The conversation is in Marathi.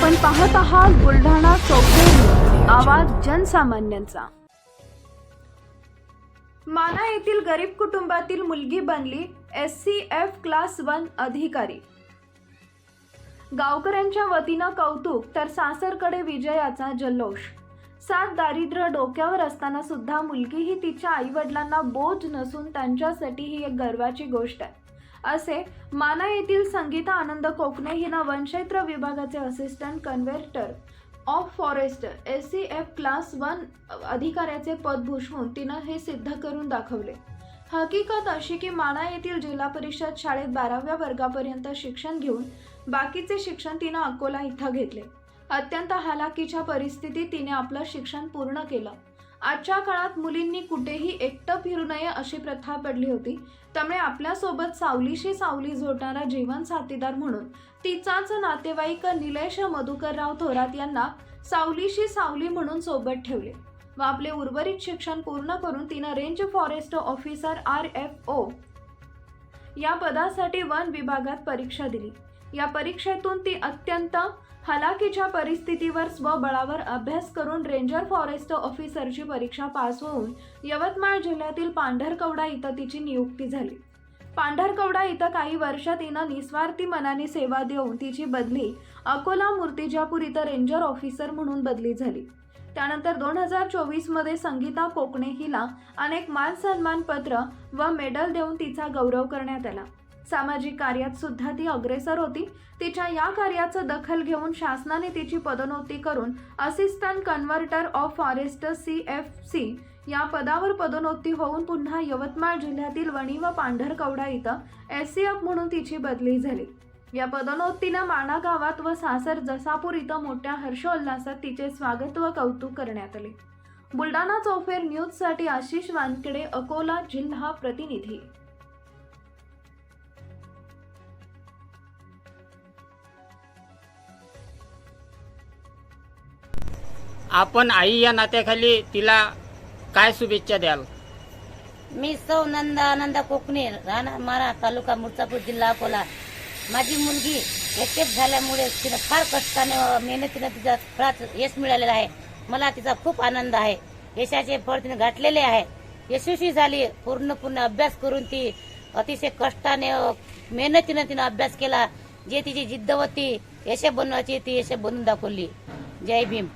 पाहत आहात बुलढाणा चौफेर आवाज जनसामान्यांचा. माना येथील गरीब कुटुंबातील मुलगी बनली S C F class one अधिकारी. गावकऱ्यांच्या वतीनं कौतुक तर सासरकडे विजयाचा जल्लोष. सात दारिद्र्य डोक्यावर असताना सुद्धा मुलगी ही तिच्या आईवडिलांना बोज नसून त्यांच्यासाठी ही एक गर्वाची गोष्ट आहे. असे माना येथील संगीता आनंद कोकणे हिनं वनक्षेत्र विभागाचे assistant converter of forest S C F class one अधिकाऱ्याचे पद भूषवून तिनं हे सिद्ध करून दाखवले. हकीकत अशी की माना येथील जिल्हा परिषद शाळेत बाराव्या वर्गापर्यंत शिक्षण घेऊन बाकीचे शिक्षण तिनं अकोला इथं घेतले. अत्यंत हालाकीच्या परिस्थितीत तिने आपलं शिक्षण पूर्ण केलं. आजच्या काळात मुलींनी कुठेही एकटं फिरू नये अशी प्रथा पडली होती. त्यामुळे आपल्यासोबत सावलीशी सावली जोडणारा जीवन साथीदार म्हणून तिचाच नातेवाईक निलेश मधुकरराव थोरात यांना सावलीशी सावली म्हणून सोबत ठेवले. व आपले उर्वरित शिक्षण पूर्ण करून तिनं range forest officer R F O या पदासाठी वन विभागात परीक्षा दिली. या परीक्षेतून ती अत्यंत हलाखीच्या परिस्थितीवर स्वबळावर अभ्यास करून रेंजर फॉरेस्ट ऑफिसरची परीक्षा पास होऊन यवतमाळ जिल्ह्यातील पांढरकवडा इथं तिची नियुक्ती झाली. पांढरकवडा इथं काही वर्ष तिनं निस्वार्थी मनाने सेवा देऊन तिची बदली अकोला मूर्तिजापूर इथं रेंजर ऑफिसर म्हणून बदली झाली. त्यानंतर दोन हजार चोवीसमध्ये संगीता कोकणे हिला अनेक मान सन्मान पत्र व मेडल देऊन तिचा गौरव करण्यात आला. सामाजिक कार्यात सुद्धा ती अग्रेसर होती. तिच्या या कार्याचं दखल घेऊन शासनाने तिची पदोन्नती करून assistant converter of forest C F C या पदावर पदोन्नती होऊन पुन्हा यवतमाळ जिल्ह्यातील वणी व पांढरकवडा इथं एस सी एफ म्हणून तिची बदली झाली. या पदोन्नतीनं माणा गावात व सासर जसापूर इथं मोठ्या हर्षोल्लासात तिचे स्वागत व कौतुक करण्यात आले. बुलढाणा चौफेर न्यूजसाठी आशिष वानखेडे अकोला जिल्हा प्रतिनिधी. आपण आई या नात्याखाली तिला काय शुभेच्छा द्याल? मी सौ नंदा आनंदा कोकणे राहणार मारा तालुका मुर्चापूर जिल्हा अकोला. माझी मुलगी एकटेच झाल्यामुळे तिनं फार कष्टाने मेहनतीनं तिचा फळात यश मिळालेलं आहे. मला तिचा खूप आनंद आहे. यशाचे फळ तिने गाठलेले आहे. यशस्वी झाली. पूर्ण पूर्ण अभ्यास करून ती अतिशय कष्टाने मेहनतीनं तिनं अभ्यास केला. जे तिची जिद्द होती यश बनवायची ती यश बनवून दाखवली. जय भीम.